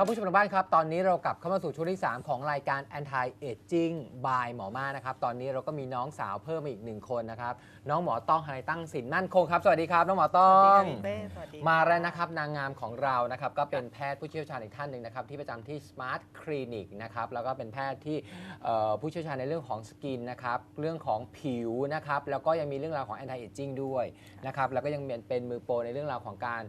ครับผู้ชมทางบ้านครับ ตอนนี้เรากลับเข้ามาสู่ช่วงที่ 3 ของรายการ Anti Aging by หมอมานะครับ ตอนนี้เราก็มีน้องสาวเพิ่มมาอีกหนึ่งคนนะครับ น้องหมอต้องหายตั้งสินมั่นคงครับ สวัสดีครับ น้องหมอต้องสวัสดีค่ะพี่เต้สวัสดีมาแล้วนะครับนางงามของเรานะครับ ก็เป็นแพทย์ผู้เชี่ยวชาญอีกท่านหนึ่งนะครับ ที่ประจำที่ Smart Clinic นะครับ แล้วก็เป็นแพทย์ที่เอ่อผู้เชี่ยวชาญในเรื่องของสกินนะครับ เรื่องของผิวนะครับ แล้วก็ยังมีเรื่องราวของ anti aging ด้วยนะครับ แล้วก็ยังเป็นเป็นมือโปรในเรื่องราวของการ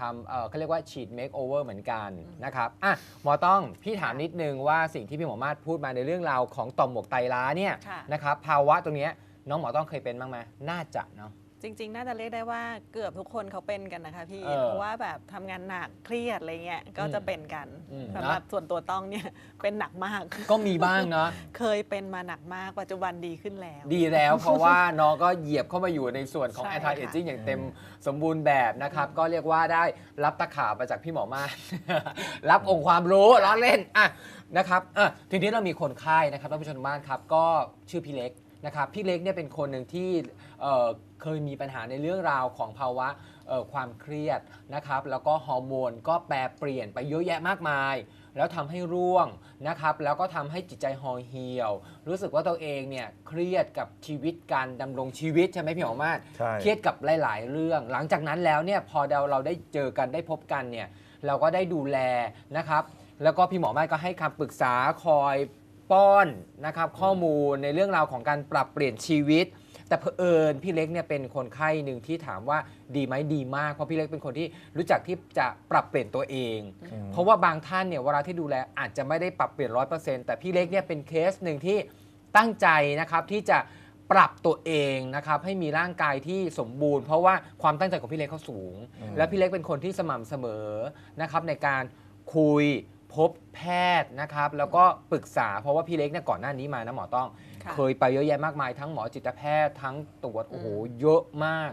ทำเอ่อเขาเรียกว่าฉีด make over เหมือนกันนะครับอะหมอต้องพี่ถามนิดนึงว่าสิ่งที่พี่หมอมาศพูดมาในเรื่องราวของต่อมหมวกไตล้าเนี่ยค่ะ นะครับภาวะตรงเนี้ยน้องหมอต้องเคยเป็นบ้างไหมน่าจะเนาะ จริง ๆ น่าจะเรียกได้ว่าเกือบทุกคนเขาเป็นกันนะคะพี่ เออเพราะว่าแบบทำงานหนักเครียดอะไรเงี้ยก็จะเป็นกันอืมสำหรับส่วนตัวต้องเนี่ย เป็นหนักมาก ก็มีบ้างเนาะเคยเป็นมาหนักมากปัจจุบันดีขึ้นแล้ว ดีแล้ว เพราะว่าน้องก็เหยียบเข้ามาอยู่ในส่วนของ ใช่ anti ค่ะ aging อย่างเต็มสมบูรณ์แบบนะครับ ก็เรียกว่าได้รับตะขาบมาจากพี่หมอมารับองค์ความรู้ล้อเล่นอะนะครับอะทีนี้เรามีคนไข้นะครับท่านผู้ชมทางบ้านครับ ก็ชื่อพี่เล็กนะครับพี่เล็กเนี่ยเป็นคนหนึ่งที่เอ่อ เคยมีปัญหาในเรื่องราวของภาวะเอ่อความเครียดนะครับ แล้วก็ฮอร์โมนก็แปรเปลี่ยนไปเยอะแยะมากมาย แล้วทำให้ร่วงนะครับ แล้วก็ทำให้จิตใจห่อเหี่ยว รู้สึกว่าตัวเองเนี่ยเครียดกับชีวิตการดำรงชีวิตใช่ไหมพี่หมอมาศใช่เครียดกับหลาย ๆ เรื่อง หลังจากนั้นแล้วเนี่ยพอเราเราได้เจอกันได้พบกันเนี่ยเราก็ได้ดูแลนะครับ แล้วก็พี่หมอมาศก็ให้คำปรึกษาคอยป้อนนะครับข้อมูลในเรื่องราวของการปรับเปลี่ยนชีวิต แต่เผอิญพี่เล็กเนี่ยเป็นคนไข้หนึ่งที่ถามว่าดีไหมดีมาก เพราะพี่เล็กเป็นคนที่รู้จักที่จะปรับเปลี่ยนตัวเองอืมเพราะว่าบางท่านเนี่ยเวลาที่ดูแลอาจจะไม่ได้ปรับเปลี่ยนร้อยเปอร์เซ็นต์แต่พี่เล็กเนี่ยเป็นเคสหนึ่งที่ตั้งใจนะครับที่จะปรับตัวเองนะครับให้มีร่างกายที่สมบูรณ์ เพราะว่าความตั้งใจของพี่เล็กเขาสูงอืมและพี่เล็กเป็นคนที่สม่ำเสมอนะครับในการคุย พบแพทย์นะครับ แล้วก็ปรึกษาเพราะว่าพี่เล็กเนี่ยก่อนหน้านี้มานะหมอต้อง ค่ะ เคยไปเยอะแยะมากมายทั้งหมอจิตแพทย์ทั้งตรวจโอ้โหเยอะมาก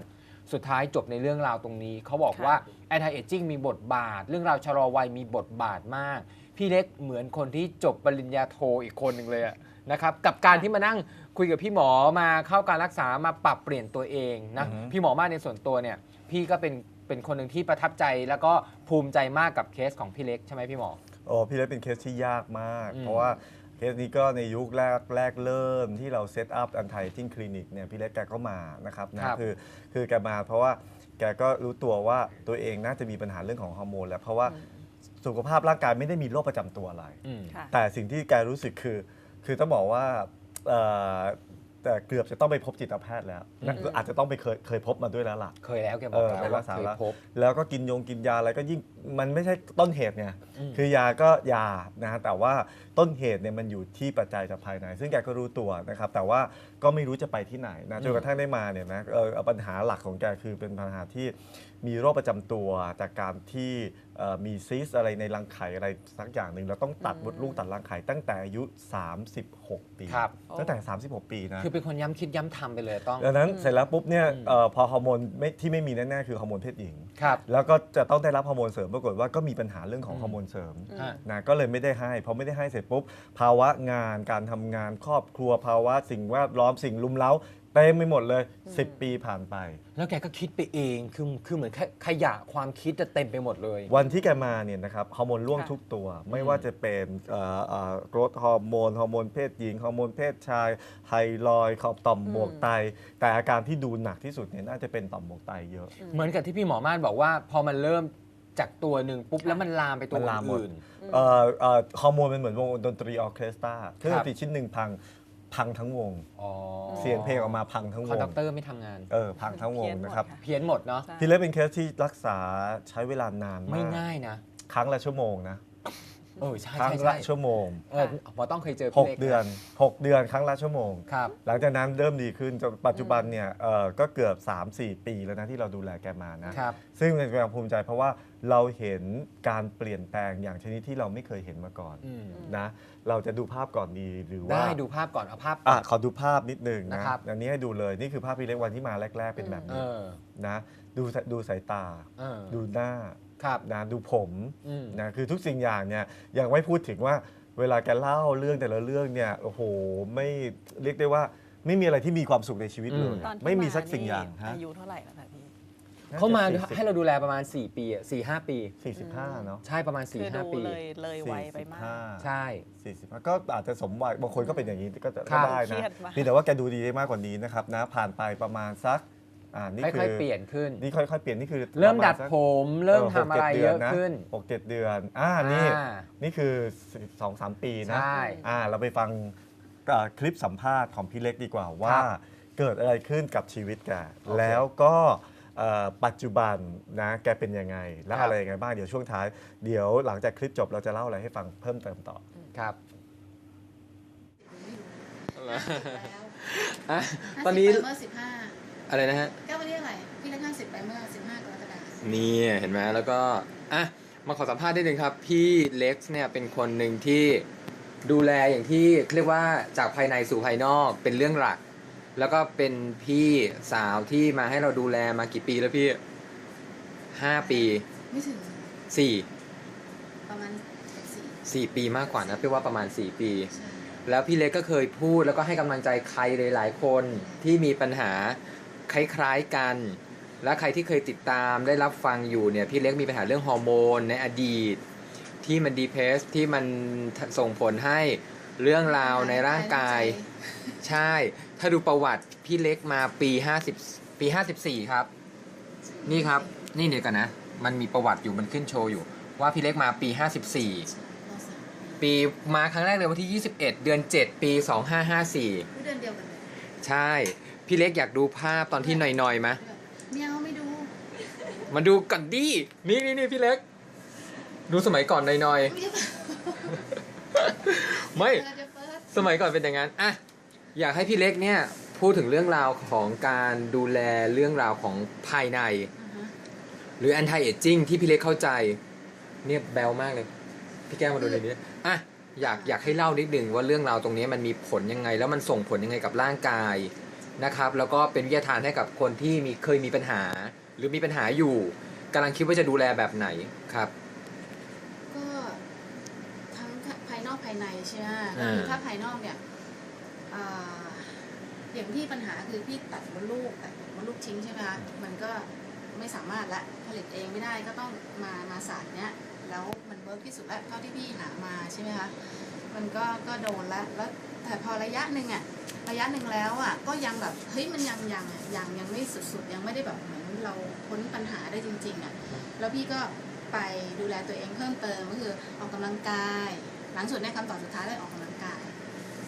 สุดท้ายจบในเรื่องราวตรงนี้ เขาบอกค่ะว่า anti aging มีบทบาท เรื่องราวชะลอวัยมีบทบาทมาก พี่เล็กเหมือนคนที่จบปริญญาโทอีกคนหนึ่งเลยอะนะครับกับการที่มานั่งคุยกับพี่หมอมาเข้าการรักษามาปรับเปลี่ยนตัวเองนะอือฮึ พี่หมอมากในส่วนตัวเนี่ยพี่ก็เป็นเป็นคนหนึ่งที่ประทับใจแล้วก็ภูมิใจมากกับเคสของพี่เล็กใช่ไหมพี่หมอ โอ้พี่เล็กเป็นเคสที่ยากมากอืมเพราะว่าเคสนี้ก็ในยุคแรกแรกเริ่มที่เราเซตอัพอันไททิ้งคลินิกเนี่ยพี่เล็กแกก็มานะครับนะครับ คือคือแกมาเพราะว่าแกก็รู้ตัวว่าตัวเองน่าจะมีปัญหาเรื่องของฮอร์โมนแล้วเพราะว่าสุขภาพร่างกายไม่ได้มีโรคประจำตัวอะไร อืม ค่ะ แต่สิ่งที่แกรู้สึกคือ คือต้องบอกว่าเอ่อ แต่เกือบจะต้องไปพบจิตแพทย์แล้วนั่นคืออาจจะต้องไปเคยเคยพบมาด้วยแล้วล่ะ เคยแล้วแกบเออกอแล้วไปรัว่ากษาเคยแล้วพบ แล้วก็กินยงกินยาอะไรก็ยิ่งมันไม่ใช่ต้นเหตุไงอืมคือยาก็ยานะฮะแต่ว่าต้นเหตุเนี่ยมันอยู่ที่ปัจจัยจากภายใน ซึ่งแกก็รู้ตัวนะครับ แต่ว่าก็ไม่รู้จะไปที่ไหนนะจนกระทั่งได้มาเนี่ยนะเออปัญหาหลักของแกคือเป็นปัญหาที่ มีโรคประจำตัวจากการที่เอ่อมีซิสอะไรในรังไข่อะไรสักอย่างหนึ่งเราต้องตัดอืมมดลูกตัดรังไข่ตั้งแต่อายุ 36 ปีครับ ตั้งแต่ 36 ปีนะ คือเป็นคนย้ำคิดย้ำทำไปเลยต้อง ดังนั้นเสร็จแล้วปุ๊บเนี่ยอืมเอ่อพอฮอร์โมนไม่ที่ไม่มีแน่ๆคือฮอร์โมนเพศหญิง ครับ แล้วก็จะต้องได้รับฮอร์โมนเสริมปรากฏว่าก็มีปัญหาเรื่องของอืมฮอร์โมนเสริมอืมฮะ นะก็เลยไม่ได้ให้พอไม่ได้ให้เสร็จปุ๊บภาวะงานการทำงานครอบครัวภาวะสิ่งแวดล้อมสิ่งลุมเล้า เต็มไปหมดเลย 10 ปีผ่านไป แล้วแกก็คิดไปเอง คือคือเหมือนขขยะความคิดจะเต็มไปหมดเลย วันที่แกมาเนี่ยนะครับฮอร์โมนร่วงค่ะ ทุกตัว ไม่ว่าจะเป็นกรดฮอร์โมนฮอร์โมนเพศหญิงฮอร์โมนเพศชายไทรอยด์ขอบต่อมหมวกไต แต่อาการที่ดูหนักที่สุดเนี่ยน่าจะเป็นต่อมหมวกไตเยอะ เหมือนกับที่พี่หมอม่านบอกว่า พอมันเริ่มจากตัวหนึ่งปุ๊บแล้วมันลามไปตัวมันลามหมด อื่น เอ่อเอ่อฮอร์โมนมันเหมือนวงดนตรีออร์เคสตราเครื่องคดรับนตรีชิ้นหนึ่งพัง พังทั้งวง อ๋อเสียงเพลงออกมาพังทั้งควอนงดักเตอร์ไม่ทำงาน เออพังทั้งวงเพี้ยนหมดนะครับค่ะเพี้ยนหมดเนาะใช่พี่เล็กเป็นเคสที่รักษาใช้เวลานานไม่มากง่ายนะ ครั้งละชั่วโมงนะเออใช่ครั้งใช่ละใช่ชั่วโมง เออหมอต้องเคยเจอพี่เล็ก6 เดือน 6 เดือนครั้งละชั่วโมง ครับ หลังจากนั้นเริ่มดีขึ้นจนปัจจุบันเนี่ยเอ่อก็เกือบ 3-4 ปีแล้วนะที่เราดูแลแกมานะ ครับ ซึ่งเป็นความภูมิใจเพราะว่า เราเห็นการเปลี่ยนแปลงอย่างชนิดที่เราไม่เคยเห็นมาก่อนอืม นะเราจะดูภาพก่อนดีหรือว่าได้ดูภาพก่อนเอาภาพก่อะอน ขอดูภาพนิดนึงนะนะครับ อันนี้ให้ดูเลยนี่คือภาพพี่เล็กวันที่มาแรก ๆ เป็นแบบเอนี้อนะดูดูสายตา เออดูหน้าครับนะดูผมอืมนะคือทุกสิ่งอย่างเนี่ยยังไม่พูดถึงว่าเวลาแกเล่าเรื่องแต่ละเรื่องเนี่ยโอ้โหไม่เรียกได้ว่าไม่มีอะไรที่มีความสุขในชีวิตเลยอืมตอนที่ไม่มีสักาสิ่งอย่างนี่ฮะ อายุเท่าไหร่แล้วคะพี่ เขามาน่จะให้เราดูแลประมาณ 4 ปีอะ4 5ปี40 45 เนาะใช่ประมาณคือ4ดู5ปี เลยเลยไวไปมาก45ใช่ 45 ก็อาจจะสมวัยบางคนก็เป็นอย่างนี้ก็จะครัก็บ ได้เครีนะยดมาก นี่แต่ว่าแกดูดีได้มากกว่านี้นะครับนะผ่านไปประมาณสักอ่านี่คืค่อยๆเปลี่ยนขึ้น นี่ค่อยๆเปลี่ยนนี่คือเริ่มประาณดัดสักผม เริ่มหทำกอะไรจ็ดเยอะนขึ้นหกเจ็ดเดือนอ่านี่อ่านี่คือสองสามปีนะ ใช่ อ่าเราไปฟังอ่าคลิปสัมภาษณ์ของพี่เล็กดีกว่าว่าครับเกิดอะไรขึ้นกับชีวิตแกโอเคแล้วก็ เอ่อปัจจุบันนะแกเป็นยังไง และครับ อะไรยังไงบ้างเดี๋ยวช่วงท้าย เดี๋ยวหลังจากคลิปจบเราจะเล่าอะไรให้ฟังเพิ่มเติมต่อ ครับแล้วอะตตออนนนี้นี้เมื่อสิบห้าอะไรนะฮะแก้ววันที่อะไหรพี่เล็กห้าสิบไปเมื่อสิบห้ากรกฎาคมนี่เห็นไหมแล้วก็อะมาขอสัมภาษณ์ได้หนึ่งครับ พี่เล็กซ์เนี่ยเป็นคนหนึ่งที่ดูแลอย่างที่เรียกว่าจากภายในสู่ภายนอกเป็นเรื่องหลัก แล้วก็เป็นพี่สาวที่มาให้เราดูแลมากี่ปีแล้วพี่ห้าปีไม่ถึงสี่ประมาณสี่สี่ปีมากกว่านะพี่ว่าประมาณสี่ปี ใช่แล้วพี่เล็กก็เคยพูดแล้วก็ให้กำลังใจใครหลายๆคนที่มีปัญหาคล้ายๆกัน และใครที่เคยติดตามได้รับฟังอยู่เนี่ยพี่เล็กมีปัญหาเรื่องฮอร์โมนในอดีต ที่มันดีเพสที่มันส่งผลให้เรื่องราวในร่างกาย ใช่ ถ้าดูประวัติพี่เล็กมาปี50ปี54ครับ นี่ครับนี่เดี๋ยวกันนะ มันมีประวัติอยู่มันขึ้นโชว์อยู่ ว่าพี่เล็กมาปี54เราสามปีปีมาครั้งแรกเลยวันที่21เดือน7ปี2554รู้เดือนเดียวกันเลยใช่ พี่เล็กอยากดูภาพตอนที่หน่อยๆไหมไม่เอาไม่ดู มาดูก่อนดินี่นี่นี่พี่เล็ก ดูสมัยก่อนหน่อยๆไม่เปิดจะเปิดสมัยก่อนเป็นอย่างนั้นอะ อยากให้พี่เล็กเนี่ยพูดถึงเรื่องราวของการดูแลเรื่องราวของภายในอ่าฮะหรือ anti aging ที่พี่เล็กเข้าใจ เนี่ยแบลมากเลย พี่แก้วมาดูในนี้อะอยากอยากให้เล่านิดหนึ่งว่าเรื่องราวตรงนี้มันมีผลยังไง แล้วมันส่งผลยังไงกับร่างกายนะครับ แล้วก็เป็นวิทยาทานให้กับคนที่มีเคยมีปัญหา หรือมีปัญหาอยู่กำลังคิดว่าจะดูแลแบบไหนครับ ก็ทั้งภายนอกภายในใช่ไหมก็อ่า คือถ้าภายนอกเนี่ย อย่างที่ปัญหาคือพี่ตัดมดลูกตัดมดลูกทิ้งใช่ไหมคะมันก็ไม่สามารถละผลิตเองไม่ได้ก็ต้องมามาศาสตร์เนี้ยแล้วมันเวิร์กที่สุดแล้วเท่าที่พี่หามาใช่ไหมคะมันก็ก็โดนล้วแล้วแต่พอระยะหนึ่งอะระยะหนึ่งแล้วอะก็ยังแบบเฮ้ยมันยังยังยังยังไม่สุดๆ ยังไม่ได้แบบเหมือนเราพ้นปัญหาได้จริงๆอะแล้วพี่ก็ไปดูแลตัวเองเพิ่มเติมก็คือออกกำลังกาย หลังสุดเนี่ยคำตอบสุดท้ายเลยออกกำลังกา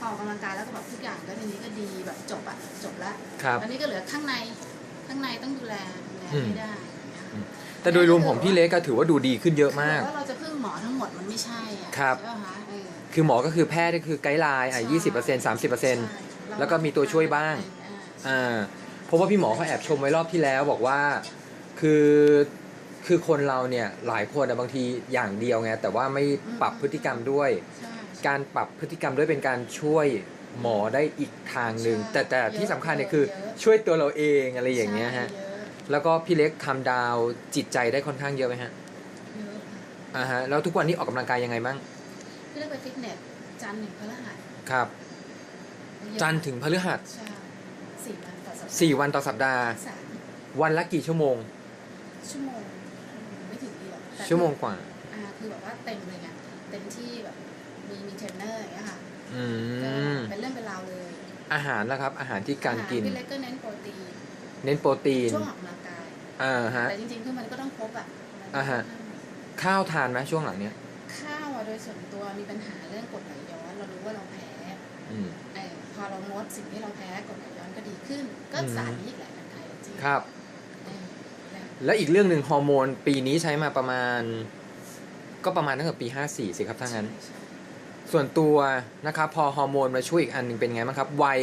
อออกกำลังกายแล้วก็แบบทุกอย่างก็ทีนี้ก็ดีแบบจบอะจบละครับอันนี้ก็เหลือข้างในข้างในต้องดูแลดูแลอืมให้ได้อย่างเงี้ยแต่โดยรวมของพี่เล็กก็ถือว่าดูดีขึ้นเยอะมากแต่ว่าเราจะพึ่งหมอทั้งหมดมันไม่ใช่อะครับ ใช่ป่ะคะเออคือหมอก็คือแพทย์ก็คือไกด์ไลน์อะยี่สิบเปอร์เซ็นต์สามสิบเปอร์เซ็นต์ ใช่แล้วก็มีตัวช่วยบ้างอ่าอ่าเพราะว่าพี่หมอเขาแอบชมไว้รอบที่แล้วบอกว่าคือคือคนเราเนี่ยหลายคนอะบางทีอย่างเดียวไงแต่ว่าไม่ปรับพฤติกรรมด้วย ใช่ การปรับพฤติกรรมด้วยเป็นการช่วยหมอได้อีกทางหนึ่งใช่แต่แต่ที่สำคัญเนี่ยคือเยอะ ช่วยตัวเราเองอะไรอย่างเงี้ยฮะใช่เยอะแล้วก็พี่เล็กทำดาวจิตใจได้ค่อนข้างเยอะไหมฮะเยอะค่ะอ่าฮะแล้วทุกวันนี้ออกกำลังกายยังไงบ้างพี่เล็กไปฟิตเนสจันทร์ถึงพฤหัสครับ จันทร์ถึงพฤหัสใช่สี่วันต่อสัปดาห์สี่วันต่อสัปดาห์ สามวันละกี่ชั่วโมง ชั่วโมงไม่ถึงดีหรอกแต่ชั่วโมงกว่า อ่าคือแบบว่าเต็มเลยไงเต็มที่แบบ มีมีเทรนเนอร์อย่างเงี้ยค่ะอืก็มเป็นเรื่องเป็นราวเลย อาหารนะครับ อาหารที่การกินอาหพี่เล็กก็เน้นโปรตีนเน้นโปรตีนช่วงออกกำลังกายอ่าฮะแต่จริงๆคือมันก็ต้องครบอะมันอ่าฮะข้าวทานไหมช่วงหลังเนี้ยข้าวอะโดยส่วนตัวมีปัญหาเรื่องกรดไหลย้อนเรารู้ว่าเราแพ้อืมเออพอเรางดสิ่งที่เราแพ้กรดไหลย้อนก็ดีขึ้น ก็อืมสารนี้อีกแหละกันไทยจริงครับเออแล้วและอีกเรื่องหนึ่งฮอร์โมนปีนี้ใช้มาประมาณ ก็ประมาณตั้งแต่ปี54สิครับถ้างั้นใช่ ส่วนตัวนะครับพอฮอร์โมนมาช่วยอีกอันหนึ่งเป็นไงบ้างครับวัย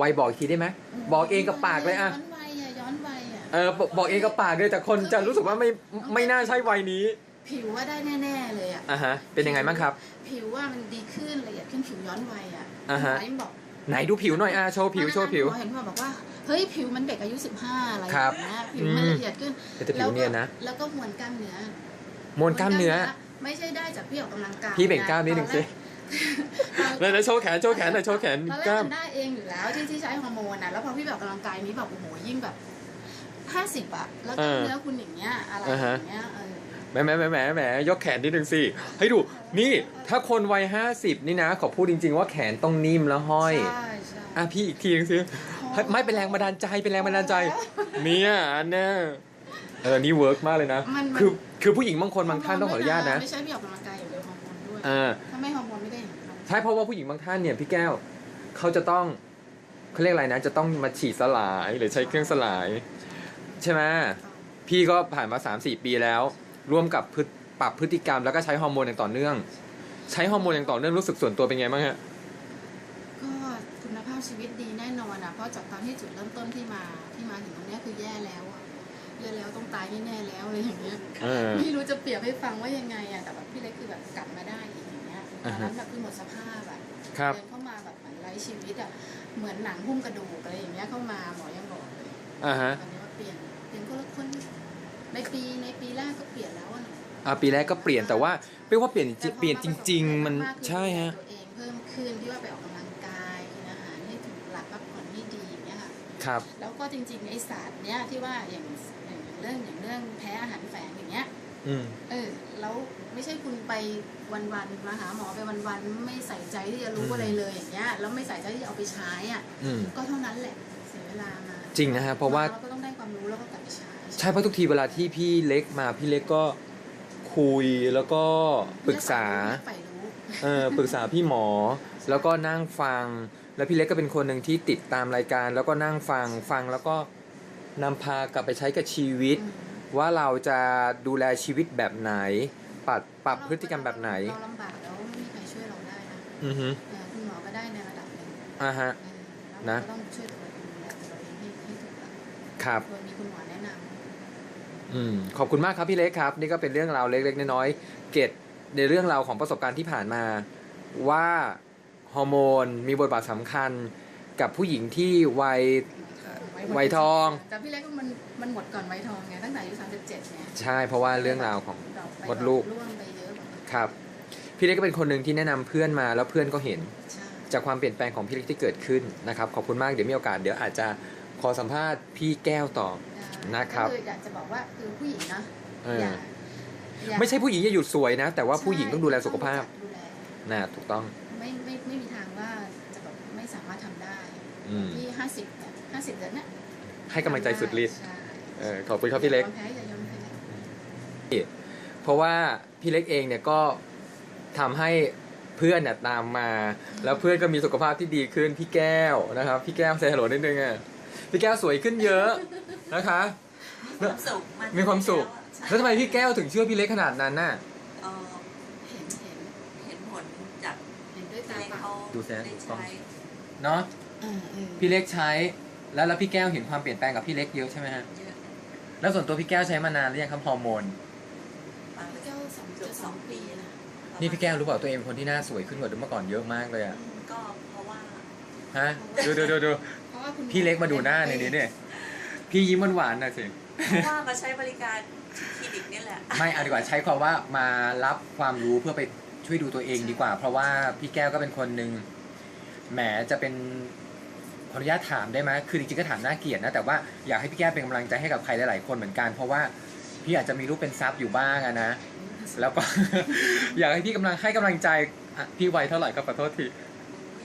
วัยบอกอีกทีได้ไหมบอกเองกับปากเลยอะย้อนวัยอะย้อนวัยอะเออบอกบอกเองกับปากเลยแต่คนจะรู้สึกว่าไม่ไม่น่าใช่วัยนี้ผิวว่าได้แน่ๆเลยอะอะฮะเป็นยังไงบ้างครับ ผิวว่ามันดีขึ้นละเอียดขึ้นผิวย้อนวัยอะอ่าฮะหมอยังบอกไหนดูผิวหน่อยอะโชว์ผิวโชว์ผิวหมอเห็นว่าบอกว่าเฮ้ยผิวมันเด็กอายุ 15 อะไรอครัย่าบงเงี้ยผิวมันอืมละเอียดขึ้นแต่ผิวเนียนนะแล้วก็แล้วก็มวลกล้ามเนื้อมวลกล้ามเนื้อ ไม่ใช่ได้จากพี่ออกกำลังกายพี่เบ่งกล้ามนิดนึงสิตอน เลแรยกโชว์แขนโชว์แขนหน่อยโชว์แขนตอนแรกกล้ามมันได้เองอยู่แล้วที่ที่ใช้ฮอร์โมนอะแล้วพอพี่แบบออกกำลังกายนี้แบบโอ้โหยิ่งแบบห้าสิบอะแล้วก็เออเนื้อคุณอย่างเงี้ยอะไรอ่าอฮะย่างเงี้ยเออแหมแหมแหมแหมแหมยกแขนนิดนึงสิให้ดูนี่ถ้าคนวัยห้าสิบนี่นะ ขอพูดจริง ๆ ว่าแขนต้องนิ่มแล้วห้อยใช่ใช่อะพี่อีกทีนึงสิให้ไม่เป็นแรงบันดาลใจเป็นแรงบันดาลใจ เนี่ยอันเนี้ยเออนี่เวิร์กมากเลยนะมันมันคือคือผู้หญิงบางคนบางท่านต้องขออนุญาตนะไม่ใช่พี่ออกกำลังกายอย่าง เดียวฮอร์โมนด้วยเออถ้าไม่ฮอร์โมนไม่ได้เห็นมันใช่เพราะว่าผู้หญิงบางท่านเนี่ยพี่แก้วเขาจะต้องเขาเรียกอะไรนะ จะต้องมาฉีดสลายหรือใช้เครื่องสลาย ใช่ไหมพี่ก็ผ่านมา3-4ปีแล้ว ร่วมกับพฤติปรับพฤติกรรมแล้วก็ใช้ฮอร์โมนอย่างต่อเนื่อง ใช้ฮอร์โมนอย่างต่อเนื่องรู้สึกส่วนตัวเป็นไงบ้างฮะก็คุณภาพชีวิตดีแน่นอนอะเพราะจากตอนที่จุดเริ่มต้นที่มาที่มาถึงตรงเนี้ยคือแย่แล้ว อะแย่แล้วต้องตายแน่ๆแล้วอะไรอย่างเงี้ยเออ ไม่รู้จะเปรียบให้ฟังว่ายังไงอะแต่แบบพี่เล็กคือแบบกลับมาได้อีกอย่างเงี้ยตอ่าอนฮะ นั้นแบบคือหมดสภาพอะครับ เดินเข้ามาแบบเหมือนไร้ชีวิตอะเหมือนหนังหุ้มกระดูกอะไรอย่างเงี้ยเข้ามาหมอยังบอกเลยอ่าฮะ ตอนนี้ว่าเปลี่ยนเปลี่ยนคนละคนในปีในปีแรกก็เปลี่ยนแล้วอะหนูอะปีแรกก็เปลี่ยนแต่ว่าไม่ว่าเปลี่ยนจริงแต่พอเปลี่ยนจริง ๆ มันาประสบการณ์ากๆคือใช่ฮะดูแลตัวเองเพิ่มขึ้นที่ว่าไปออกกำลังกายกินอาหารให้ถูกหลักพักผ่อนให้ดีอย่างเงี้ยค่ะ ครับ แล้วก็จริงๆไอ้ศาสตร์เนี้ยที่ว่าอย่างอย่าง เรื่องอย่างเรื่องแพ้อาหารแฝงอย่างเงี้ยอืมเออ แล้วไม่ใช่คุณไปวันๆมาหาหมอไปวันๆไม่ใส่ใจที่จะรู้อืมอะไรเลยอย่างเงี้ยแล้วไม่ใส่ใจที่จะเอาไปใช้อะอืมก็เท่านั้นแหละเสียเวลามาจริงนะฮะเพราะว่าเราก็ต้องได้ความรู้แล้วก็กลับไปใช้ใช่เพราะทุกทีเวลาที่พี่เล็กมาพี่เล็กก็คุยแล้วก็ปรึกษาใฝ่รู้เออปรึกษาพี่หมอ แล้วก็นั่งฟัง แล้วพี่เล็กก็เป็นคนหนึ่งที่ติดตามรายการ แล้วก็นั่งฟังฟังแล้วก็ นำพากลับไปใช้กับชีวิตอืมว่าเราจะดูแลชีวิตแบบไหน ปรับปรับพฤติกรรมแบบไหนเราลำบากแล้วไม่มีใครช่วยเราได้นะอือฮึเออคุณหมอก็ได้ในระดับหนึ่งอ่าฮะเออนะแล้วเราก็ต้องช่วยตัวเองดูแลตัวเองให้ให้ถูกหลักครับโดยมีคุณหมอแนะนำอืมขอบคุณมากครับพี่เล็กครับ นี่ก็เป็นเรื่องราวเล็กๆน้อยๆเกร็ดในเรื่องราวของประสบการณ์ที่ผ่านมาว่าฮอร์โมนมีบทบาทสำคัญกับผู้หญิงที่วัย วัยทองแต่พี่เล็กก็มันมันหมดก่อนวัยทองไงตั้งแต่อายุ37ไงใช่เพราะว่าเรื่องราวของเราไปมดลูกร่วงไปเยอะแบบครับ พี่เล็กก็เป็นคนหนึ่งที่แนะนำเพื่อนมาแล้วเพื่อนก็เห็นใช่จากความเปลี่ยนแปลงของพี่เล็กที่เกิดขึ้นนะครับขอบคุณมากเดี๋ยวมีโอกาสเดี๋ยวอาจจะขอสัมภาษณ์พี่แก้วต่อนะครับก็คืออยากจะบอกว่าคือผู้หญิงนะเอออย่าอย่าไม่ใช่ผู้หญิงจะหยุดสวยนะ แต่ว่าผู้หญิงต้องดูแลสุขภาพดูแลนะถูกต้อง ไม่ไม่ไม่มีทางว่าจะแบบไม่สามารถทำได้อืมที่ห้าสิบ ห้าสิบเดือนเนี้ยให้กำลังใจสุดฤทธิ์ใช่เออขอบคุณครับพี่เล็กอย่ายอมแพ้อย่ายอมแพ้เพราะว่าพี่เล็กเองเนี่ยก็ทำให้เพื่อนเนี่ยตามมา แล้วเพื่อนก็มีสุขภาพที่ดีขึ้นพี่แก้วนะครับ พี่แก้วเซฮัลโหลนิดนึงอะพี่แก้วสวยขึ้นเยอะนะคะมีความสุขนมีความสุขใช่แล้วทำไมพี่แก้วถึงเชื่อพี่เล็กขนาดนั้นน่ะ เอ่อเห็นเห็นเห็นผลจากเห็นด้วยตาเล็กเปล่าเขาดูแซะ ได้ถูกต้องใช้ เนาะเออเออ พี่เล็กใช้ แล้วแล้วพี่แก้วเห็นความเปลี่ยนแปลงกับพี่เล็กเยอะใช่ไหมฮะเยอะแล้วส่วนตัวพี่แก้วใช้มานานหรือยังครับฮอร์โมนมาพี่แก้วสองเกือบจะสสอองงปีปีนะนะนี่พี่แก้วรู้เปล่าตัวเองเป็นคนที่หน้าสวยขึ้นกว่าเมื่อก่อนเยอะมากเลยอะก็เพราะว่าฮะดูดูดูดูเพราะว่าคุณหมอพี่เล็กมาดูหน้าในนี้เนี่ยพี่ยิ้มหวานๆหน่อยสิเพราะว่ามาใช้บริการที่คลินิกนี่แหละไม่เอาดีกว่าใช้ความว่ามารับความรู้เพื่อไปช่วยดูตัวเองดีกว่า เพราะว่าพี่แก้วก็เป็นคนหนึ่งแหมจะเป็น ขออนุญาตถามได้ไหมคือจริงๆก็ถามน่าเกลียดนะ แต่ว่าอยากให้พี่แก้วเป็นกำลังใจให้กับใครหลายๆคนเหมือนกัน เพราะว่าพี่อาจจะมีรูปเป็นซับอยู่บ้างอะนะ แล้วก็ อยากให้พี่กำลังให้กำลังใจอะพี่วัยเท่าไหร่ครับขอโทษที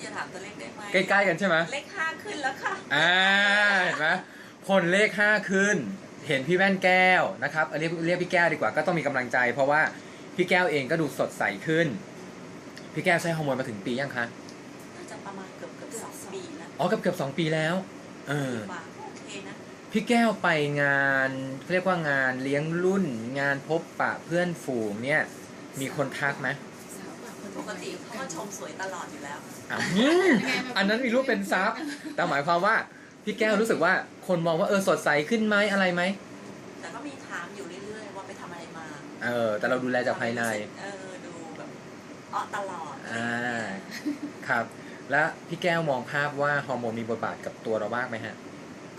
จะถามตัวเลขได้ไหมใกล้ๆกันใช่ไหม เลขห้าขึ้นแล้วค่ะอ่าเห็นไหมคนเลขห้าขึ้น เห็นพี่แว่นแก้วนะครับเรียกเรียกพี่แก้วดีกว่าก็ต้องมีกำลังใจ เพราะว่าพี่แก้วเองก็ดูสดใสขึ้น พี่แก้วใช้ฮอร์โมนมาถึงปียังคะ อ๋อเกือบเกือบสองปีแล้วเออกว่าโอเคนะพี่แก้วไปงานเขาเรียกว่างานเลี้ยงรุ่น งานพบปะเพื่อนฝูงเนี่ย มีคนทักไหมสาวแบบคนปกติเขาก็ชมสวยตลอดอยู่แล้วอะอืมอันนั้นมีรูปเป็นซับแต่หมายความว่าพี่แก้วรู้สึกว่าคนมองว่าเออสดใสขึ้นไหมอะไรไหมแต่ก็มีถามอยู่เรื่อยๆว่าไปทำอะไรมา เออ แต่เราดูแลจากภายใน เออดูแบบอ้อตลอดอ่าครับ แล้วพี่แก้วมองภาพว่าฮอร์โมนมีบทบาทกับตัวเราบ้างไหมฮะ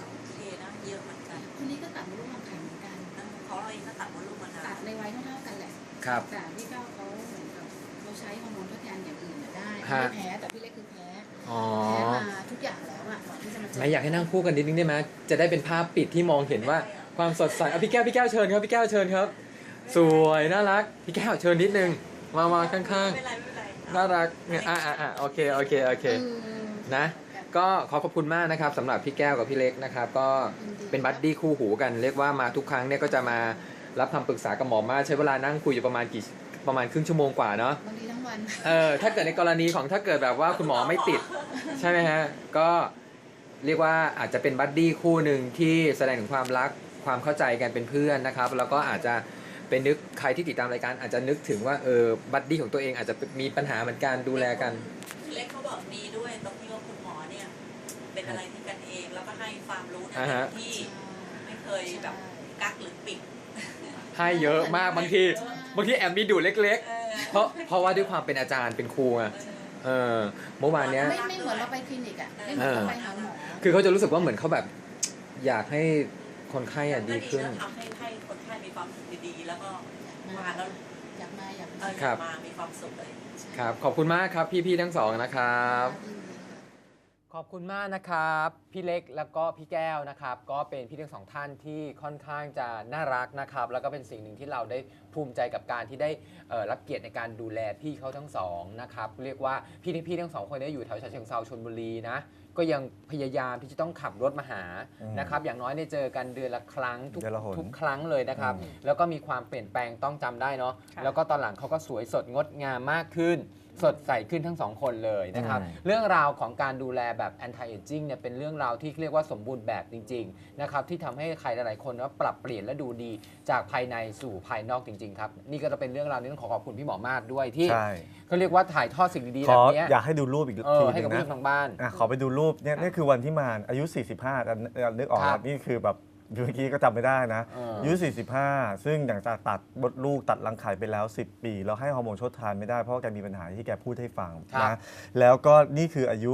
ก็โอเคนะเยอะเหมือนกันคนนี้ก็ตัดมดลูกทางไข่เหมือนกันเออเขาเราเองก็ตัดมดลูกมานาตันดในวัยเท่าๆกันแหละครับแต่พี่เก้าเขาเหมือนกับเขาใช้ฮอร์โมนทดแทนอย่างอื่นน่ะได้ฮะไม่แพ้แต่พี่เล็กคือแพ้อ๋อแพ้มาทุกอย่างแล้วอะก่อนที่จะมาเจอไม่อยากให้นั่งคู่กันนิดนึงได้ไหมจะได้เป็นภาพปิดที่มองเห็นว่าความสดใสอะพี่แก้วพี่แก้วเชิญครับพี่แก้วเชิญครับ สวยน่ารักพี่แก้วเชิญนิดนึงมามาข้างไม่เป็นไรไม่เป็นไรๆ น่ารักเนี่ยอะอะอะโอเคโอเคโอเคอืมนะ ก็ขอขอบคุณมากนะครับสำหรับพี่แก้วกับพี่เล็กนะครับ ก็ยินดีเป็นบัดดี้คู่หูกัน เรียกว่ามาทุกครั้งเนี่ยก็จะมารับคำปรึกษากับหมอมาใช้เวลานั่งคุยอยู่ประมาณกี่ประมาณครึ่งชั่วโมงกว่าเนาะบางทีทั้งวันเออถ้าเกิดในกรณีของถ้าเกิดแบบว่าคุณหมอไม่ติด ใช่ไหมฮะ ก็เรียกว่าอาจจะเป็นบัดดี้คู่หนึ่งที่แสดงถึงความรักความเข้าใจกันเป็นเพื่อนนะครับ แล้วก็อาจจะ เป็นนึกใครที่ติดตามรายการอาจจะนึกถึงว่าเออบัดดี้ของตัวเองอาจจะมีปัญหาเหมือนกันดูแลกันเล็กเขาบอกดีด้วยตรงที่ว่าคุณหมอเนี่ย เป็นอะไรที่กันเองแล้วก็ให้ความรู้ในอ่าฮะที่ไม่เคยแบบกักหรือปิดให้เยอะมากบางทีบางทีแอบมีดูดเล็กเออๆเพราะเพราะว่าด้วยความเป็นอาจารย์เป็นครูไงเออเมื่อวานเนี้ยไม่ไม่เหมือนเราไปคลินิกอะไม่เหมือนเราไปหาหมอคือเขาจะรู้สึกว่าเหมือนเขาแบบ อยากให้คนไข้อะดีขึ้น มาแล้วอยากมาอยากเอมาอครับมามีความสุขเลย ครับ ขอบคุณมากครับพี่ๆทั้งสองนะครับยินดีค่ะ ขอบคุณมากนะครับ พี่เล็กแล้วก็พี่แก้วนะครับ ก็เป็นพี่ทั้งสองท่านที่ค่อนข้างจะน่ารักนะครับ แล้วก็เป็นสิ่งหนึ่งที่เราได้ภูมิใจกับการที่ได้เอ่อรับเกียรติในการดูแลพี่เขาทั้งสองนะครับเรียกว่าพี่ทั้งพี่ทั้งสองคนเนี้อยู่แถวฉะเชิงเซาชลบุรีนะก็ยังพยายามที่จะต้องขับรถมาหาอืมนะครับอย่างน้อยเนี่ยเจอกันเดือนละครั้งทุกเดือนละหน ทุกครั้งเลยนะครับอืมแล้วก็มีความเปลี่ยนแปลงต้องจำได้เนาะค่ะ แล้วก็ตอนหลังเขาก็สวยสดงดงามมากขึ้น สดใสขึ้นทั้งสองคนเลยนะครับอืมเรื่องราวของการดูแลแบบ anti aging เนี่ยเป็นเรื่องราวที่เรียกว่าสมบูรณ์แบบจริงๆนะครับที่ทำให้ใครหลายๆคนว่าปรับเปลี่ยนและดูดีจากภายในสู่ภายนอกจริง ๆ ครับ นี่ก็จะเป็นเรื่องราวนี้ต้องขอขอบคุณพี่หมอมาศด้วยที่ใช่ เขาเรียกว่าถ่ายทอดสิ่งดีๆขแบอบเนี้ยอยากให้ดูรูปอีกเอทีอหให้นึกับงผู้ชนะมทางบ้าน อะขอไปดูรูปเนี่ยนี่คือวันที่มาอายุ 45อันนึกออกครัแล้บวนี่คือแบบ เมื่อกี้ก็จำไม่ได้นะเออออายุ45 ซึ่งหลังจากตัดบดลูกตัดรังไข่ไปแล้ว 10 ปีเราให้ฮอร์โมนชดทานไม่ได้เพราะว่าแกมีปัญหาที่แกพูดให้ฟังครับ นะแล้วก็นี่คืออายุ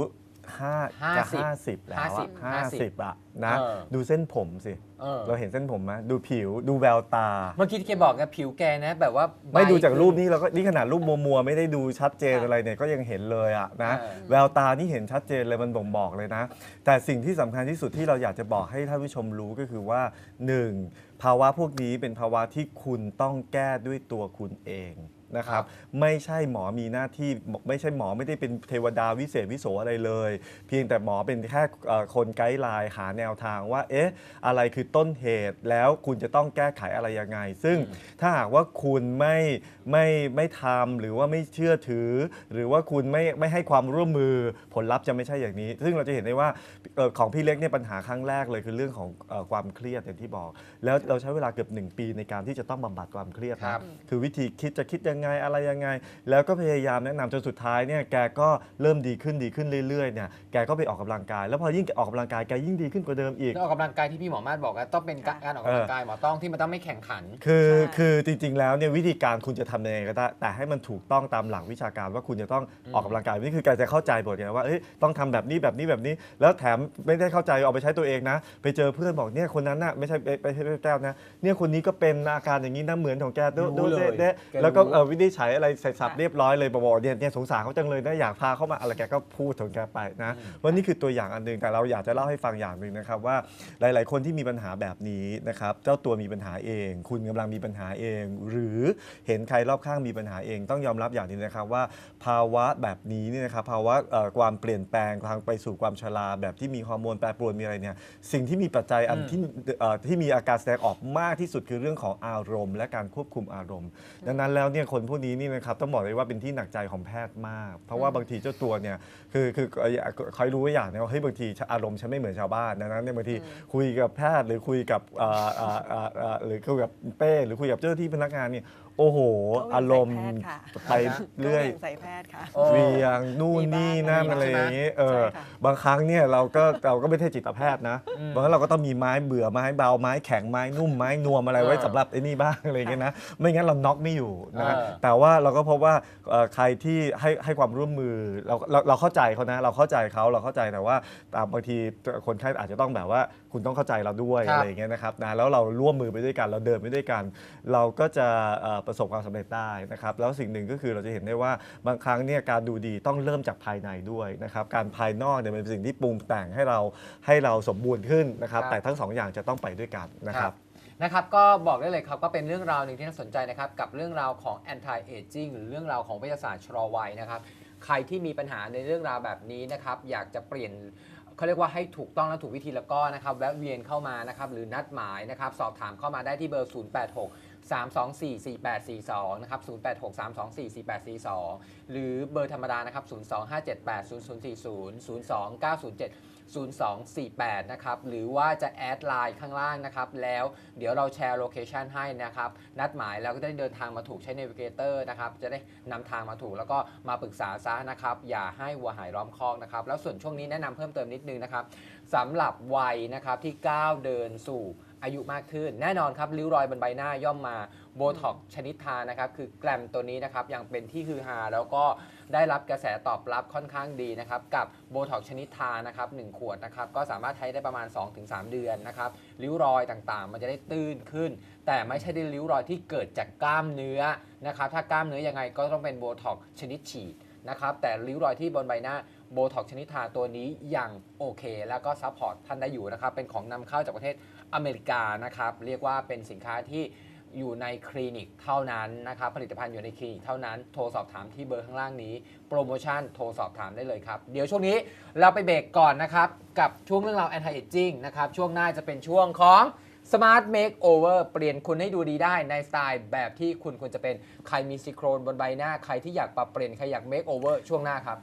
5จะ50 50 แล้วอะ50 50อะนะ เออ ดูเส้นผมสิ เออเราเห็นเส้นผมไหมดูผิวดูแววตา เมื่อกี้ที่แกบอกนะผิวแกนะ แบบว่าไม่ดูจากใบรูปนี้เราก็นี่ขนาดรูปมัวๆไม่ได้ดูชัดเจนค่ะอะไรเนี่ยก็ยังเห็นเลยอะนะเออ แววตานี่เห็นชัดเจนเลยมันบ่งบอกเลยนะ แต่สิ่งที่สำคัญที่สุดที่เราอยากจะบอกให้ท่านผู้ชมรู้ก็คือว่า 1. ภาวะพวกนี้เป็นภาวะที่คุณต้องแก้ด้วยตัวคุณเอง นะครับไม่ใช่หมอมีหน้าที่ไม่ใช่หมอไม่ได้เป็นเทวดาวิเศษวิโสอะไรเลย เพียงแต่หมอเป็นแค่เอ่อคนไกด์ไลน์หาแนวทางว่าเอ๊ะอะไรคือต้นเหตุแล้วคุณจะต้องแก้ไขอะไรยังไง ซึ่งถ้าหากว่าคุณไม่ไม่ไม่ทำหรือว่าไม่เชื่อถือ หรือว่าคุณไม่ไม่ให้ความร่วมมือผลลัพธ์จะไม่ใช่อย่างนี้ ซึ่งเราจะเห็นได้ว่าเอ่อของพี่เล็กเนี่ยปัญหาครั้งแรกเลยคือเรื่องของเอ่อความเครียดอย่างที่บอก แล้วเราใช้เวลาเกือบหนึ่งปีในการที่จะต้องบำบัดความเครียดครันะบคือวิธีคิดจะคิดยังังไงอะไรยังไง แล้วก็พยายามแนะนำจนสุดท้ายเนี่ยแกก็เริ่มดีขึ้นดีขึ้นเรื่อยๆเนี่ยแกก็ไปออกกำลังกาย แล้วพอยิ่งแกออกกำลังกายแกยิ่งดีขึ้นกว่าเดิมอีก แล้วออกกำลังกายที่พี่หมอมาศบอกว่าต้องเป็นกะการออกกำลังกายหมอต้องที่มันต้องไม่แข่งขัน คือใช่ คือจริงๆแล้วเนี่ยวิธีการคุณจะทำยังไงก็ได้แต่ให้มันถูกต้องตามหลักวิชาการว่าคุณจะต้องอออกกำลังกายนี่คือการจะเข้าใจบทไงว่าเอ้ยต้องทำแบบนี้แบบนี้แบบนี้ แล้วแถมไม่ได้เข้าใจเอาไปใช้ตัวเองนะ ไปเจอเพื่อนบอกเนี่ยคนนั้นน่ะไม่ใช่ไม่ใช่แก้วนะเนี่ยคนนี้ก็เป็นอาการอย่างนี้นะเหมือนของแกดูรู้เลย เดะแล้วก็เออวินิจฉัยอะไรใส่สับเรียบร้อยเลยบอกว่าเนี่ยเนี่ยสงสารเขาจังเลยนะอยากพาเขามาอะไรแกก็พูดของแกไปนะว่านี่คือตัวอย่างอันหนึ่งแต่เราอยากจะเล่าให้ฟังอย่างหนึ่งนะครับว่าหลาย ๆ คนที่มีปัญหาแบบนี้นะครับเจ้าตัวมีปัญหาเอง คุณกำลังมีปัญหาเอง หรือเห็นใครรอบข้างมีปัญหาเอง ต้องยอมรับอย่างหนี้นะครับว่าภาวะแบบนี้เนี่ยนะครับภาวะเอ่อความเปลี่ยนแปลงทางไปสู่ความชราแบบที่มีฮอร์โมนแปรปรวนมีอะไรเนี่ยสิ่งที่มีปัจจัยอันอืมที่เอ่อที่มีอาการแสดงออกมากที่สุดคือเรื่องของอารมณ์ และการควบคุมอารมณ์ ดังนั้นแล้วเนี่ยคนพวกนี้นี่นะครับต้องบอกเลยว่าเป็นที่หนักใจของแพทย์มาก เพราะว่าบางทีเจ้าตัวเนี่ยคือคือคอยรู้ไว้อย่างนะว่าเฮ้ยบางทีอารมณ์ฉันไม่เหมือนชาวบ้านดังนั้นเนี่ยบางทีคุยกับแพทย์หรือคุยกับเอ่อเอ่อเอ่อเอ่อหรือคุยกับเป้หรือคุยกับเจ้าหน้าที่พนักงานเนี่ย โอ้โห อารมณ์ไปเรื่อยใส่แพทย์ค่ะโอ้เวียงนู่นนี่นั่นมีบ้างอะไรอย่างนี้เออใช่ค่ะบางครั้งเนี่ยเราก็เราก็ไม่ใช่จิตแพทย์นะอืมบางครั้งเราก็ต้องมีไม้เบื่อไม้เบาไม้แข็งไม้นุ่มไม้นวมอะไรไว้เออสำหรับไอ้นี่บ้างอะไรอย่างเงี้ยนะไม่งั้นเราน็อกไม่อยู่นะเออแต่ว่าเราก็พบว่าเอ่อใครที่ให้ให้ความร่วมมือเราเราเราเข้าใจเขานะเราเข้าใจเขาเราเข้าใจแต่ว่าตามบางทีคนไข้อาจจะต้องแบบว่าคุณต้องเข้าใจเราด้วยครับอะไรอย่างเงี้ยนะครับนะแล้วเราร่วมมือไปด้วยกันเราเดินไปด้วยกัน เราก็จะเอ่อประสบความสำเร็จได้นะครับแล้วสิ่งหนึ่งก็คือเราจะเห็นได้ว่าบางครั้งเนี่ยการดูดีต้องเริ่มจากภายในด้วยนะครับการภายนอกเนี่ยเป็นสิ่งที่ปรุงแต่งให้เราให้เราสมบูรณ์ขึ้นนะครับครับแต่ทั้งสองอย่างจะต้องไปด้วยกันนะครับครับนะครับก็บอกได้เลยครับก็เป็นเรื่องราวหนึ่งที่น่าสนใจนะครับกับเรื่องราวของ anti aging หรือเรื่องราวของวิทยาศาสตร์ชะลอวัยนะครับใครที่มีปัญหาในเรื่องราวแบบนี้นะครับอยากจะเปลี่ยนเขาเรียกว่าให้ถูกต้องและถูกวิธีแล้วก็นะครับแวะเวียนเข้ามานะครับหรือนัดหมายนะครับสอบถามเข้ามาได้ที่เบอร์ 086 324 4842 นะครับ 086 324 4842 หรือเบอร์ธรรมดานะครับ 02578 0040 02 907 0248 นะครับ หรือว่าจะแอดไลน์ข้างล่างนะครับ แล้วเดี๋ยวเราแชร์โลเคชันให้นะครับ นัดหมายแล้วก็ได้เดินทางมาถูกใช้ Navigator นะครับ จะได้นำทางมาถูกแล้วก็มาปรึกษาซะนะครับ อย่าให้วัวหายล้อมคอกนะครับ แล้วส่วนช่วงนี้แนะนำเพิ่มเติมนิดนึงนะครับสำหรับวัยนะครับที่ก้าวเดินสู่ อายุมากขึ้น แน่นอนครับริ้วรอยบนใบหน้าย่อมมาโบท็อกชนิดทานะครับคือแกลมตัวนี้นะครับยังเป็นที่ฮือฮาแล้วก็ได้รับกระแสตอบรับค่อนข้างดีนะครับกับโบท็อกชนิดทานะครับหนึ่งขวดนะครับก็สามารถใช้ได้ประมาณ 2-3 เดือนนะครับริ้วรอยต่างๆ มันจะได้ตื้นขึ้น แต่ไม่ใช่ได้ริ้วรอยที่เกิดจากกล้ามเนื้อนะครับถ้ากล้ามเนื้อยังไงก็ต้องเป็นโบท็อกชนิดฉีดนะครับแต่ริ้วรอยที่บนใบหน้าโบท็อกชนิดทาตัวนี้ยังโอเค แล้วก็ซัพพอร์ตท่านได้อยู่นะครับเป็นของนำเข้าจากประเทศ อเมริกานะครับ เรียกว่าเป็นสินค้าที่อยู่ในคลินิกเท่านั้นนะครับ ผลิตภัณฑ์อยู่ในคลินิกเท่านั้น โทรสอบถามที่เบอร์ข้างล่างนี้ โปรโมชั่นโทรสอบถามได้เลยครับ เดี๋ยวช่วงนี้เราไปเบรกก่อนนะครับ กับช่วงเรื่องราว anti aging นะครับ ช่วงหน้าจะเป็นช่วงของ Smart Makeover เปลี่ยนคุณให้ดูดีได้ในสไตล์แบบที่คุณควรจะเป็นใครมีซิโครนบนใบหน้า ใครที่อยากปรับเปลี่ยน ใครอยาก Makeover ช่วงหน้าครับ